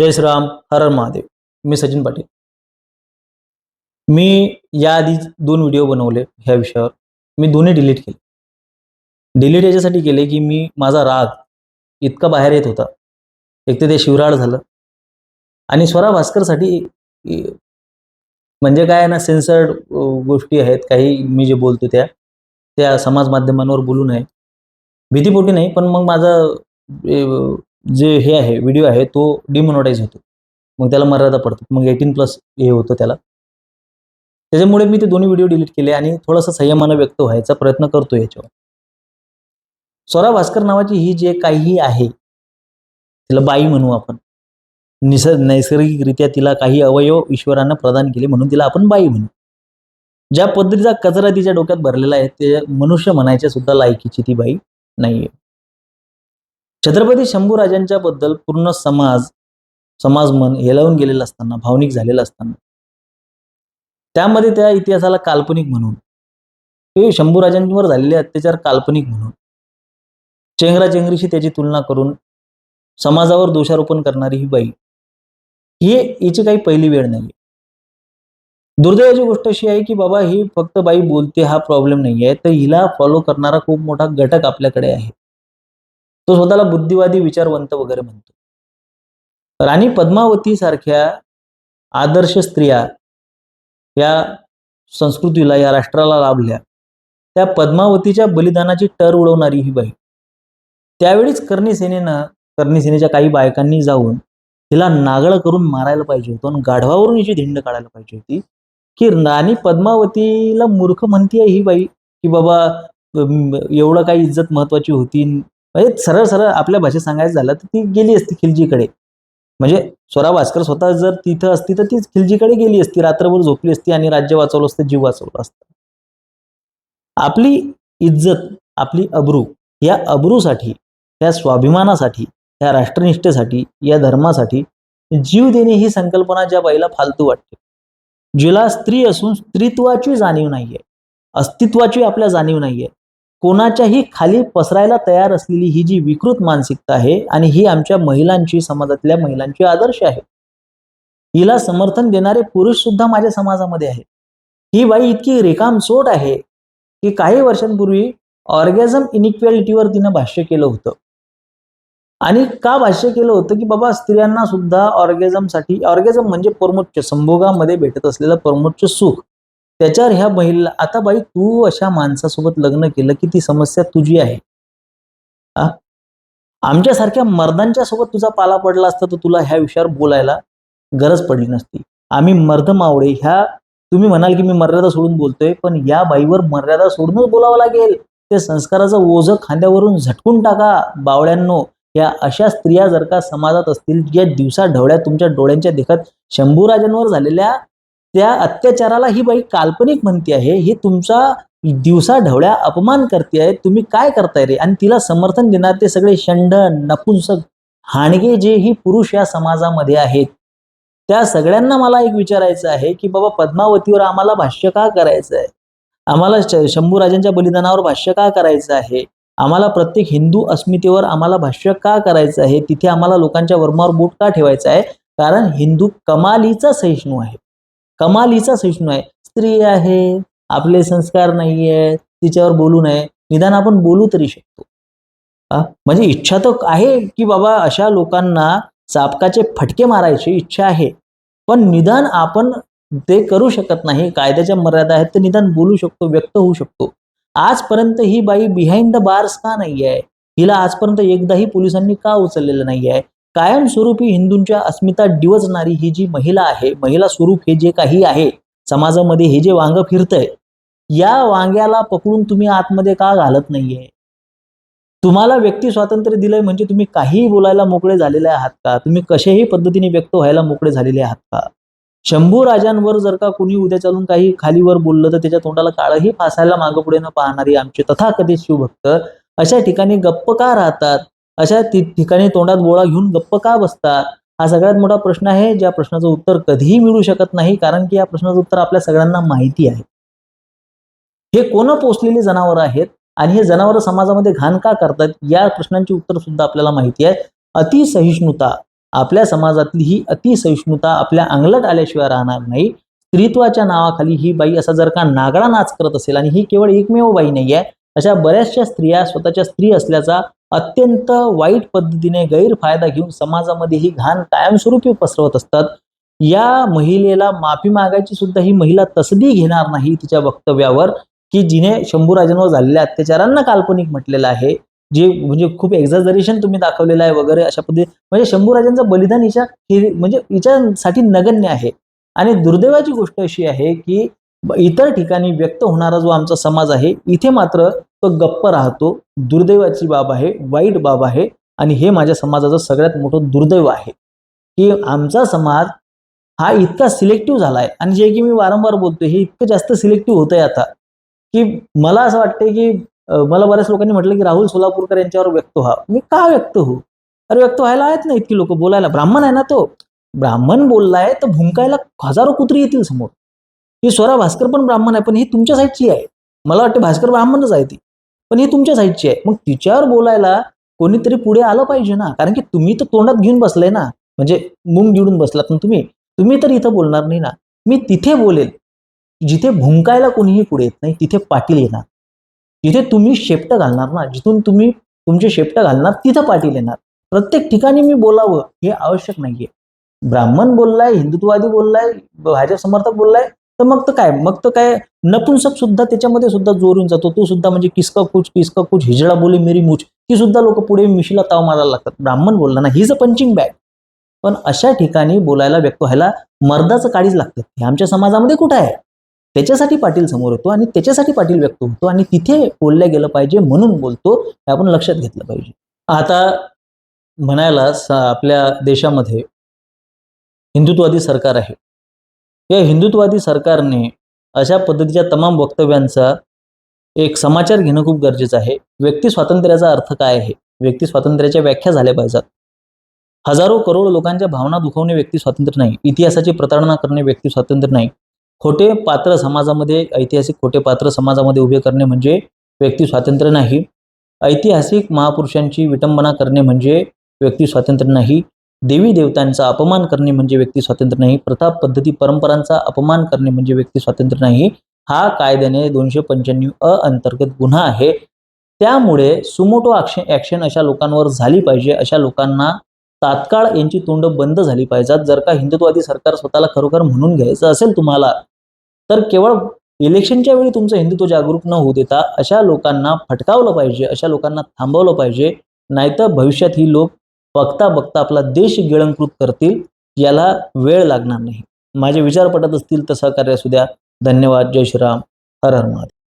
जय श्रीराम हर हर महादेव. मी सचिन पाटील. मी याआधी दोन व्हिडिओ बनवले ह्या विषयावर. मी दोन्ही डिलीट केले. डिलीट याच्यासाठी केले की मी माझा राग इतका बाहेर येत होता. एक तर ते शिवराळ झालं. आणि स्वरा भास्करसाठी म्हणजे काय आहे ना सेन्सर्ड गोष्टी आहेत. काही मी जे बोलतो त्या त्या समाज माध्यमांवर बोलू नये. भीतीपोटी नाही पण मग माझा जे हे आहे व्हिडिओ आहे तो डिमोनोटाईज होतो. मग त्याला मर्यादा पडतो मग एटीन प्लस हे होतं त्याला. त्याच्यामुळे मी ते दोन्ही व्हिडिओ डिलीट केले आणि थोडासा संयमानं व्यक्त व्हायचा प्रयत्न करतो याच्यावर. स्वरा भास्कर नावाची ही जे काही आहे तिला बाई म्हणू आपण. निसर्ग नैसर्गिकरित्या तिला काही अवयव ईश्वरानं प्रदान केले म्हणून तिला आपण बाई म्हणू. ज्या पद्धतीचा कचरा तिच्या डोक्यात भरलेला आहे ते मनुष्य म्हणायच्या सुद्धा लायकीची ती बाई नाहीये. छत्रपती शंभूराजांच्या बद्दल पूर्ण समाज समाज मन हेलावून गेलेलं असताना भावनिक झालेलं असताना त्यामध्ये त्या इतिहासाला काल्पनिक म्हणून हे शंभूराजांवर झालेले अत्याचार काल्पनिक म्हणून चेंगराचेंगरीशी त्याची तुलना करून समाजावर दोषारोपण करणारी ही बाई ही हिची काही पहिली वेळ नाही दुर्दैवाची गोष्ट अशी आहे की बाबा ही फक्त बाई बोलते हा प्रॉब्लेम नाही आहे तर हिला फॉलो करणारा खूप मोठा घटक आपल्याकडे आहे. तो स्वतःला बुद्धिवादी विचारवंत वगैरे म्हणतो. राणी पद्मावती सारख्या आदर्श स्त्रिया या संस्कृतीला या राष्ट्राला लाभल्या. त्या पद्मावतीच्या बलिदानाची टर उडवणारी ही बाई त्यावेळीच कर्णीसेनेनं सेनेनं सेनेच्या काही बायकांनी जाऊन तिला नागळ करून मारायला पाहिजे होतं आणि गाढवावरून हिची धिंड काढायला पाहिजे होती. की राणी पद्मावतीला मूर्ख म्हणतीये ही बाई की बाबा एवढं काही इज्जत महत्वाची होती म्हणजे सरळ सरळ आपल्या भाषेत सांगायचं झालं तर ती गेली असती खिलजीकडे. म्हणजे स्वरा भास्कर स्वतः जर तिथं असती तर ती खिलजीकडे गेली असती. रात्रभर झोपली असती आणि राज्य वाचवलं असतं जीव वाचवलं असतं. आपली इज्जत आपली अब्रू या अब्रूसाठी या स्वाभिमानासाठी या राष्ट्रनिष्ठेसाठी या धर्मासाठी जीव देणे ही संकल्पना ज्या बाईला फालतू वाटते. जिला स्त्री असून स्त्रीत्वाची जाणीव नाहीये. अस्तित्वाची आपल्या जाणीव नाहीये. कोणाच्याही खाली पसरायला तयार असलेली ही जी विकृत मानसिकता आहे आणि ही आमच्या महिलांची समाजातल्या महिलांची आदर्श आहे. हिला समर्थन देणारे पुरुष सुद्धा माझ्या समाजामध्ये आहेत. ही बाई इतकी रिकामसोट आहे की काही वर्षांपूर्वी ऑर्गॅझम इनिक्वॅलिटीवर तिनं भाष्य केलं होतं. आणि का भाष्य केलं होतं की बाबा स्त्रियांना सुद्धा ऑर्गॅझमसाठी ऑर्गॅझम म्हणजे परमोच्च संभोगामध्ये भेटत असलेलं परमोच्च सुख. त्याच्यावर ह्या महिला आता बाई तू अशा माणसासोबत लग्न केलं की ती समस्या तुझी आहे. आमच्यासारख्या मर्दांच्या सोबत तुझा पाला पडला असता तर तुला ह्या विषयावर बोलायला गरज पडली नसती. आम्ही मर्द मावळे ह्या तुम्ही म्हणाल की मी मर्यादा सोडून बोलतोय पण या बाईवर मर्यादा सोडूनच बोलावं लागेल. ते संस्काराचं ओझं खांद्यावरून झटकून टाका बावळ्यांनो. या अशा स्त्रिया जर का समाजात असतील ज्या दिवसा ढवळ्या तुमच्या डोळ्यांच्या देखत शंभूराजांवर झालेल्या त्या अत्याचाराला ही बाई काल्पनिक म्हणते आहे ही तुमचा दिवसा ढवळ्या अपमान करते आहे तुम्ही काय करताय रे? आणि तिला समर्थन देणार ते सगळे षंड नपुंसक हाणगे जे ही पुरुष या समाजामध्ये आहेत त्या सगळ्यांना मला एक विचारायचं आहे की बाबा पद्मावतीवर आम्हाला भाष्य का करायचं आहे? आम्हाला शंभूराजांच्या बलिदानावर भाष्य का करायचं आहे? आम्हाला प्रत्येक हिंदू अस्मितेवर आम्हाला भाष्य का करायचं आहे? तिथे आम्हाला लोकांच्या वर्मावर बोट का ठेवायचं आहे? कारण हिंदू कमालीचा सहिष्णू आहे. कमालीचा सहिष्णू आहे. स्त्री आहे आपले संस्कार नाहीये तिच्यावर बोलू नये. निदान आपण बोलू तरी शकतो. म्हणजे इच्छा तर आहे की बाबा अशा लोकांना चापकाचे फटके मारायची इच्छा आहे. पण निदान आपण ते करू शकत नाही. कायद्याच्या मर्यादा आहेत तर निदान बोलू शकतो व्यक्त होऊ शकतो. आजपर्यंत ही बाई बिहाइंड द बार्स का नाही आहे हिला आजपर्यंत एकदाही पोलिसांनी का उचललेलं नाही आहे कायमस्वरूपी हिंदूंच्या अस्मिता डिवचणारी ही जी महिला आहे महिला स्वरूप हे जे काही आहे समाजामध्ये हे जे वांग फिरतंय या वांग्याला पकडून तुम्ही आतमध्ये का घालत नाहीये? तुम्हाला व्यक्ती स्वातंत्र्य दिलंय म्हणजे तुम्ही काहीही बोलायला मोकळे झालेले आहात का? तुम्ही कशाही पद्धतीने व्यक्त व्हायला मोकळे झालेले आहात का? शंभू राजांवर जर का कोणी उद्या चालून काही खालीवर बोललं तर त्याच्या तोंडाला काळही फासायला मागं पुढे न पाहणारी आमचे तथाकथित शिवभक्त अशा ठिकाणी गप्प का राहतात? अशा ती ठिकाणी तोंडात बोळा घेऊन गप्प का बसतात? हा सगळ्यात मोठा प्रश्न आहे. ज्या प्रश्नाचं उत्तर कधीही मिळू शकत नाही कारण की या प्रश्नाचं उत्तर आपल्या सगळ्यांना माहिती आहे. हे कोण पोचलेली जनावरं आहेत आणि हे जनावर समाजामध्ये घाण का करतात? या प्रश्नांची उत्तर सुद्धा आपल्याला माहिती आहे. अतिसहिष्णुता. आपल्या समाजातली ही अतिसहिष्णुता आपल्या अंगलट आल्याशिवाय राहणार नाही. स्त्रीत्वाच्या नावाखाली ही बाई असा जर का नागडा नाच करत असेल आणि ही केवळ एकमेव बाई नाही आहे अशा बऱ्याचशा स्त्रिया स्वतःच्या स्त्री असल्याचा अत्यंत वाईट पद्धतीने गैरफायदा घेऊन समाजामध्ये ही घाण कायमस्वरूपी पसरवत असतात. या महिलेला माफी मागायची सुद्धा ही महिला तसदी घेणार नाही तिच्या वक्तव्यावर की जिने शंभूराजांवर झालेल्या अत्याचारांना काल्पनिक म्हटलेलं आहे. जे म्हणजे खूप एक्झाजरेशन तुम्ही दाखवलेलं आहे वगैरे अशा पद्धती म्हणजे शंभूराजांचं बलिदान हिच्या म्हणजे हिच्यासाठी नगण्य आहे. आणि दुर्दैवाची गोष्ट अशी आहे की इतर ठिकाणी व्यक्त होणारा जो आमचा समाज आहे इथे मात्र तो गप्प राहतो. दुर्दैवाची बाब आहे वाईट बाब आहे आणि हे माझ्या समाजाचं सगळ्यात मोठं दुर्दैव आहे. की आमचा समाज हा इतका सिलेक्टिव्ह झाला आहे आणि जे की मी वारंवार बोलतोय हे इतकं जास्त सिलेक्टिव्ह होत आहे आता. की मला असं वाटतंय की मला बऱ्याच लोकांनी म्हटलं की राहुल सोलापूरकर यांच्यावर व्यक्त व्हा. मी का व्यक्त होऊ? अरे व्यक्त व्हायला आहेत ना इतकी लोक बोलायला. ब्राह्मण आहे ना तो. ब्राह्मण बोललाय तर भुंकायला हजारो कुत्री येतील समोर. ही स्वरा भास्कर पण ब्राह्मण आहे पण ही तुमच्या साईडची आहे. मला वाटतं भास्कर ब्राह्मणच आहे ती. पण ही तुमच्या साईडची आहे. मग तिच्यावर बोलायला कोणीतरी पुढे आलं पाहिजे ना. कारण की तुम्ही तर तोंडात घेऊन बसलाय ना. म्हणजे मुंग गिळून बसलात पण तुम्ही. तुम्ही तर इथं बोलणार नाही ना. मी तिथे बोलेल. जिथे भुंकायला कोणीही पुढे येत नाही तिथे पाटील येणार. जिथे तुम्ही शेपटं घालणार ना जिथून तुम्ही तुमचे शेपटं घालणार तिथं पाटील येणार. प्रत्येक ठिकाणी मी बोलावं हे आवश्यक नाहीये. ब्राह्मण बोललाय हिंदुत्ववादी बोललाय भाजप समर्थक बोललाय तर मग तर काय? मग तर काय नपुंसक सुद्धा त्याच्यामध्ये सुद्धा जोरून जातो. तो सुद्धा म्हणजे किसका कुच किसका कुच हिजडा बोले मेरी मुच ती सुद्धा लोक पुढे मिशीला ताव मारायला लागतात. ब्राह्मण बोलला ना हिज अ पंचिंग बॅग पण अशा ठिकाणी बोलायला व्यक्त व्हायला मर्दाचं काळीच लागतं. हे आमच्या समाजामध्ये कुठं आहे? त्याच्यासाठी पाटील समोर येतो आणि त्याच्यासाठी पाटील व्यक्त होतो आणि तिथे बोलल्या गेलं पाहिजे म्हणून बोलतो हे आपण लक्षात घेतलं पाहिजे. आता म्हणायला आपल्या देशामध्ये हिंदुत्ववादी सरकार आहे. या हिंदुत्ववादी सरकारने अशा पद्धतीच्या तमाम वक्तव्यांचा एक समाचार घेणं खूप गरजेचं आहे. व्यक्ती स्वातंत्र्याचा अर्थ काय आहे? व्यक्ती स्वातंत्र्याच्या व्याख्या झाल्या पाहिजेत. हजारो करोड लोकांच्या भावना दुखवणे व्यक्ती स्वातंत्र्य नाही. इतिहासाची प्रताडणा करणे व्यक्ती स्वातंत्र्य नाही. खोटे पात्र समाजामध्ये ऐतिहासिक खोटे पात्र समाजामध्ये उभे करणे म्हणजे व्यक्ती स्वातंत्र्य नाही. ऐतिहासिक महापुरुषांची विटंबना करणे म्हणजे व्यक्ती स्वातंत्र्य नाही. देवी देवतांचा अपमान करणे म्हणजे व्यक्ती स्वातंत्र्य नाही. प्रथा पद्धती परंपरांचा अपमान करणे म्हणजे व्यक्ती स्वातंत्र्य नाही. हा कायद्याने दोनशे पंच्याण्णव अ अंतर्गत गुन्हा आहे. त्यामुळे सुमोटो ॲक्शन ॲक्शन अशा लोकांवर झाली पाहिजे. अशा लोकांना तात्काळ यांची तोंड बंद झाली पाहिजेत जर का हिंदुत्ववादी सरकार स्वतःला खरोखर म्हणून घ्यायचं असेल तुम्हाला तर केवळ इलेक्शनच्या वेळी तुमचं हिंदुत्व जागरूक न होऊ देता अशा लोकांना फटकावलं पाहिजे अशा लोकांना थांबवलं पाहिजे. नाहीतर भविष्यात ही लोक बघता बघता आपला देश गिळंकृत करतील याला वेळ लागणार नाही. माझे विचार पटत असतील तर सहकार्य असू द्या. धन्यवाद. जय श्रीराम. हर हर महादेव.